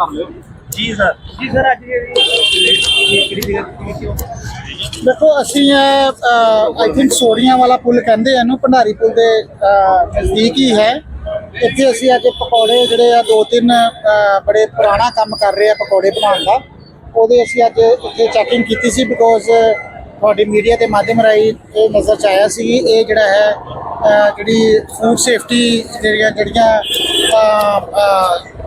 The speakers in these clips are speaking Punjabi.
ਕਰ ਲਿਓ ਜੀ ਸਰ। ਜੀ ਸਰ ਅੱਜ ਜਿਹੜੀ ਦੇਖੋ ਅਸੀਂ ਆਈ ਥਿੰਕ ਸੋੜੀਆਂ ਵਾਲਾ ਪੁਲ ਕਹਿੰਦੇ ਆ ਇਹਨੂੰ ਭੰਡਾਰੀ ਪੁਲ ਦੇ ਨਜ਼ਦੀਕ ਹੀ ਹੈ। ਇੱਥੇ ਅਸੀਂ ਅੱਜ ਪਕੌੜੇ ਜਿਹੜੇ ਆ ਦੋ ਤਿੰਨ ਬੜੇ ਪੁਰਾਣਾ ਕੰਮ ਕਰ ਰਹੇ ਆ ਪਕੌੜੇ ਬਣਾਉਣ ਦਾ। ਉਹਦੇ ਅਸੀਂ ਅੱਜ ਇੱਥੇ ਚੈਕਿੰਗ ਕੀਤੀ ਸੀ ਬਿਕੋਜ਼ ਤੁਹਾਡੀ ਮੀਡੀਆ ਦੇ ਮਾਧਿਅਮ ਰਾਹੀਂ ਇਹ ਨਜ਼ਰ ਚ ਆਇਆ ਸੀ ਇਹ ਜਿਹੜਾ ਹੈ ਜਿਹੜੀ ਫੂਡ ਸੇਫਟੀ ਜਿਹੜੀਆਂ ਜਿਹੜੀਆਂ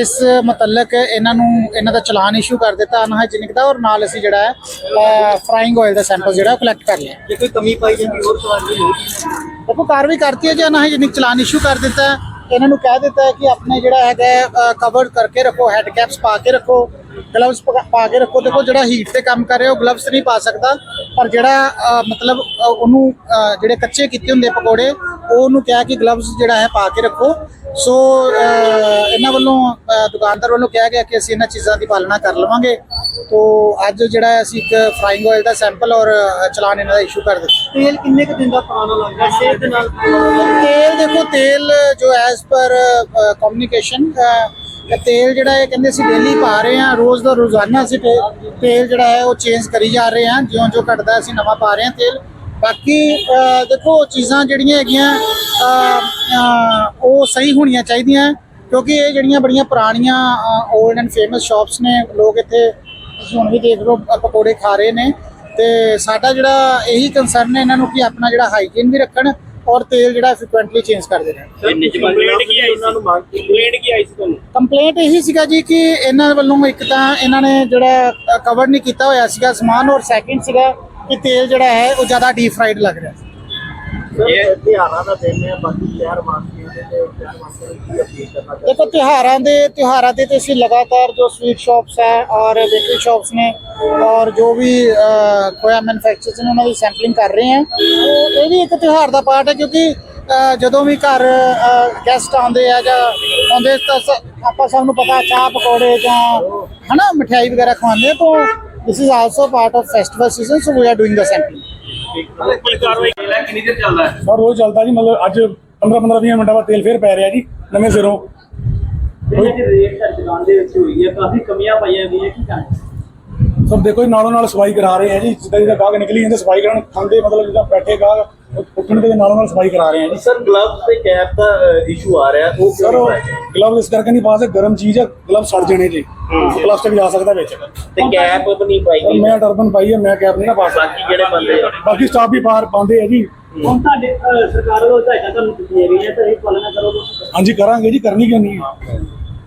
ਇਸ ਮੁਤਲਕ ਇਹਨਾਂ ਨੂੰ ਇਹਨਾਂ ਦਾ ਚਲਾਨ ਇਸ਼ੂ ਕਰ ਦਿੱਤਾ ਅਨਹਾਈਜੀਨਿਕ ਦਾ ਔਰ ਨਾਲ ਅਸੀਂ ਜਿਹੜਾ ਹੈ ਫਰਾਈਂਗ ਆਇਲ ਦਾ ਸੈਂਪਲ ਜਿਹੜਾ ਕਲੈਕਟ ਕਰ ਲਿਆ। ਜੇ ਕੋਈ ਕਮੀ ਪਾਈ ਜਾਂਦੀ ਹੋਰ ਸਵਾਲ ਹੋਊਗੀ ਦੇਖੋ ਕਾਰਵਾਈ ਕਰਤੀ ਹੈ ਜੀ ਅਨਹਾਈਜੀਨਿਕ ਚਲਾਨ ਇਸ਼ੂ ਕਰ ਦਿੱਤਾ ਹੈ ਇਹਨਾਂ ਨੂੰ ਕਹਿ ਦਿੱਤਾ ਹੈ ਕਿ ਆਪਣੇ ਜਿਹੜਾ ਹੈਗਾ ਕਵਰ ਕਰਕੇ ਰੱਖੋ ਹੈਡ ਕੈਪਸ ਪਾ ਕੇ ਰੱਖੋ ਗਲਵਸ ਪਾ ਕੇ ਰੱਖੋ। ਦੇਖੋ ਜਿਹੜਾ ਹੀਟ ਤੇ ਕੰਮ ਕਰ ਰਿਹਾ ਉਹ ਗਲਵਸ ਨਹੀਂ ਪਾ ਸਕਦਾ ਪਰ ਜਿਹੜਾ ਮਤਲਬ ਉਹਨੂੰ ਜਿਹੜੇ ਕੱਚੇ ਕੀਤੇ ਹੁੰਦੇ ਪਕੌੜੇ ਉਹ ਉਹਨੂੰ ਕਿਹਾ ਕਿ ਗਲਵਸ ਜਿਹੜਾ ਹੈ ਪਾ ਕੇ ਰੱਖੋ। ਸੋ ਇਹਨਾਂ ਵੱਲੋਂ ਦੁਕਾਨਦਾਰ ਵੱਲੋਂ ਕਿਹਾ ਗਿਆ ਕਿ ਅਸੀਂ ਇਹਨਾਂ ਚੀਜ਼ਾਂ ਦੀ ਪਾਲਣਾ ਕਰ ਲਵਾਂਗੇ। ਤੋ ਅੱਜ ਜਿਹੜਾ ਹੈ ਅਸੀਂ ਇੱਕ ਫਰਾਈਂਗ ਆਇਲ ਦਾ ਸੈਂਪਲ ਔਰ ਚਲਾਨ ਇਹਨਾਂ ਦਾ ਇਸ਼ੂ ਕਰ ਦਿੱਤਾ। ਤੇਲ ਕਿੰਨੇ ਕੁ ਦਿਨ ਦਾ ਪੁਰਾਣਾ ਲੱਗਦਾ ਸਿਹਤ ਦੇ ਨਾਲ ਤੇਲ ਦੇਖੋ ਤੇਲ ਜੋ ਐਸ ਪਰ ਕਮਿਊਨੀਕੇਸ਼ਨ ਤੇਲ ਜਿਹੜਾ ਇਹ ਕਹਿੰਦੇ ਸੀ ਡੇਲੀ ਪਾ ਰਹੇ ਆ ਰੋਜ਼ ਦਾ ਰੋਜ਼ਾਨਾ ਅਸੀਂ ਤੇਲ ਜਿਹੜਾ ਹੈ ਉਹ ਚੇਂਜ ਕਰੀ ਜਾ ਰਹੇ ਆ ਜਿਉਂ ਜਿਉਂ ਘਟਦਾ ਅਸੀਂ ਨਵਾਂ ਪਾ ਰਹੇ ਆ ਤੇਲ। ਬਾਕੀ ਦੇਖੋ ਚੀਜ਼ਾਂ ਜਿਹੜੀਆਂ ਹੈਗੀਆਂ ਉਹ ਸਹੀ ਹੋਣੀਆਂ ਚਾਹੀਦੀਆਂ ਕਿਉਂਕਿ ਇਹ ਜਿਹੜੀਆਂ ਬੜੀਆਂ ਪੁਰਾਣੀਆਂ 올ਡ ਐਂਡ ਫੇਮਸ ਸ਼ਾਪਸ ਨੇ ਲੋਕ ਇੱਥੇ ਤੁਸੀਂ ਹੁਣ ਵੀ ਦੇਖ ਲਓ ਪਕੌੜੇ ਖਾ ਰਹੇ ਨੇ ਤੇ ਸਾਡਾ ਜਿਹੜਾ ਇਹੀ ਕੰਸਰਨ ਹੈ ਇਹਨਾਂ ਨੂੰ ਕਿ ਆਪਣਾ ਜਿਹੜਾ ਹਾਈਜੀਨ ਵੀ ਰੱਖਣ ਔਰ ਤੇਲ ਜਿਹੜਾ ਫ੍ਰੀਕੁਐਂਟਲੀ ਚੇਂਜ ਕਰਦੇ ਰਹਿਣ। ਕੰਪਲੇਂਟ ਕੀ ਆਈ ਉਹਨਾਂ ਨੂੰ ਮੰਗ ਕੰਪਲੇਂਟ ਕੀ ਆਈ ਸੀ ਤੁਹਾਨੂੰ? ਕੰਪਲੇਂਟ ਇਹੀ ਸੀਗਾ ਜੀ ਕਿ ਇਹਨਾਂ ਵੱਲੋਂ ਇੱਕ ਤਾਂ ਇਹਨਾਂ ਨੇ ਜਿਹੜਾ ਕਵਰ ਨਹੀਂ ਕੀਤਾ ਹੋਇਆ ਸੀਗਾ ਸਮਾਨ ਔਰ ਸੈਕਿੰਡ ਸੀਗਾ ਕਿ ਤੇਲ ਜਿਹੜਾ ਹੈ ਉਹ ਜ਼ਿਆਦਾ ਡੀਪ ਫਰਾਈਡ ਲੱਗ ਰਿਹਾ ਸੀ। ਇਹ ਤਿਹਾਰਾਂ ਦਾ ਦਿਨ ਹੈ ਬਾਕੀ ਸ਼ਹਿਰ ਵਾਸੀਆਂ ਦੇ ਤੇ ਸ਼ਹਿਰ ਵਾਸੀਆਂ ਨੂੰ ਕੀ ਅਪੀਲ ਕਰਨਾ ਦੇਖੋ ਤਿਉਹਾਰਾਂ ਦੇ ਤਿਉਹਾਰਾਂ ਦੇ ਤੇ ਅਸੀਂ ਲਗਾਤਾਰ ਜੋ ਸਵੀਟ ਸ਼ਾਪਸ ਹੈ ਔਰ ਬੇਕਰੀ ਸ਼ਾਪਸ ਨੇ ਔਰ ਜੋ ਵੀ ਖੋਇਆ ਮੈਨੂਫੈਕਚਰਰਸ ਨੇ ਉਹਨਾਂ ਦੀ ਸੈਂਪਲਿੰਗ ਕਰ ਰਹੇ ਹਾਂ। ਉਹ ਇਹ ਵੀ ਇੱਕ ਤਿਉਹਾਰ ਦਾ ਪਾਰਟ ਹੈ ਕਿਉਂਕਿ ਜਦੋਂ ਵੀ ਘਰ ਗੈਸਟ ਆਉਂਦੇ ਆ ਜਾਂ ਆਉਂਦੇ ਤਾਂ ਆਪਾਂ ਸਭ ਨੂੰ ਪਤਾ ਚਾਹ ਪਕੌੜੇ ਜਾਂ ਹਨਾ ਮਠਿਆਈ ਵਗੈਰਾ ਖਵਾਉਂਦੇ ਆ ਤਾਂ this is also part of festival season so we are doing the sampling ਕੀ ਕਾਰਵਾਈ ਲੈ ਕਿੰਨੀ ਦੇਰ ਚੱਲਦਾ ਹੈ ਸਰ ਰੋਜ਼ ਚੱਲਦਾ ਜੀ, ਮਤਲਬ ਅੱਜ 15 15 20 ਮਿੰਟਾਂ ਬਾਅਦ ਤੇਲ ਫੇਰ ਪੈ ਰਿਹਾ ਜੀ, ਨਵੇਂ ਸਿਰੋਂ। ਜਿਹੜੀ ਰੇਟ ਘੱਟ ਦੇ ਵਿੱਚ ਹੋਈ ਹੈ, ਕਾਫੀ ਕਮੀਆਂ ਪਾਈਆਂ ਗਈਆਂ, ਕੀ ਕਹਾਂ ਸਭ ਦੇਖੋ ਜੀ ਨਾਲੋਂ ਨਾਲ ਸਫ਼ਾਈ ਕਰਾ ਰਹੇ ਆ ਜੀ। ਜਿੱਦਾਂ ਜਿੱਦਾਂ ਗਾਹਕ ਨਿਕਲੀ ਜਾਂਦੇ ਸਫ਼ਾਈ ਕਰਨ ਖਾਂਦੇ ਮਤਲਬ ਜਿੱਦਾਂ ਬੈਠੇ ਗਾਹਕ ਉੱਠਣ ਦੇ ਨਾਲੋਂ ਨਾਲ ਸਫ਼ਾਈ ਕਰਾ ਰਹੇ ਆ ਜੀ। ਸਰ ਗਲਵਸ ਤੇ ਕੈਪ ਦਾ ਇਸ਼ੂ ਆ ਰਿਹਾ ਉਹ ਸਰ ਗਲਵ ਇਸ ਕਰਕੇ ਨਹੀਂ ਪਾ ਸਕਦੇ ਗਰਮ ਚੀਜ਼ ਹੈ ਗਲਵ ਸੜ ਜਾਣੇ ਜੀ। ਪਲਾਸਟਿਕ ਜਾ ਸਕਦਾ ਵਿੱਚ। ਤੇ ਕੈਪ ਵੀ ਨਹੀਂ ਪਾਈ ਪਰ ਮੈਂ ਟਰਬਨ ਪਾਈ ਹੈ ਮੈਂ ਕੈਪ ਨਹੀਂ ਨਾ ਪਾ ਸਕਦਾ। ਬਾਕੀ ਜਿਹੜੇ ਬੰਦੇ ਆ? ਬਾਕੀ ਸਟਾਫ ਵੀ ਬਾਹਰ ਪਾਉਂਦੇ ਆ ਜੀ। ਹੁਣ ਤੁਹਾਡੇ ਸਰਕਾਰ ਵੱਲੋਂ ਹਦਾਇਤਾਂ ਤੁਹਾਨੂੰ ਦਿੱਤੀਆਂ ਗਈਆਂ ਤਾਂ ਇਹ ਪਾਲਣਾ ਕਰੋਗੇ? ਹਾਂਜੀ ਕਰਾਂਗੇ ਜੀ ਕਰਨੀ ਕਿਉਂ ਨਹੀਂ ਹੈ?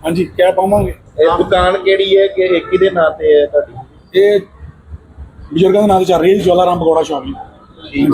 ਹਾਂਜੀ ਕੈਪ ਪਾਵਾਂਗੇ। ਇਹ ਦੁਕਾਨ ਕਿਹੜੀ ਹੈ ਕਿ ਇੱਕ ਦੇ ਨਾਂ ਤੇ ਹੈ ਤੁਹਾਡੀ? ਇਹ ਬਜ਼ੁਰਗਾਂ ਦੇ ਨਾਂ ਤੇ ਚੱਲ ਰਹੀ ਹੈ ਜੀ, ਜਵਾਲਾ ਰਾਮ ਪਕੌੜਾ ਸ਼ਾਪ ਜੀ ਹਾਂਜੀ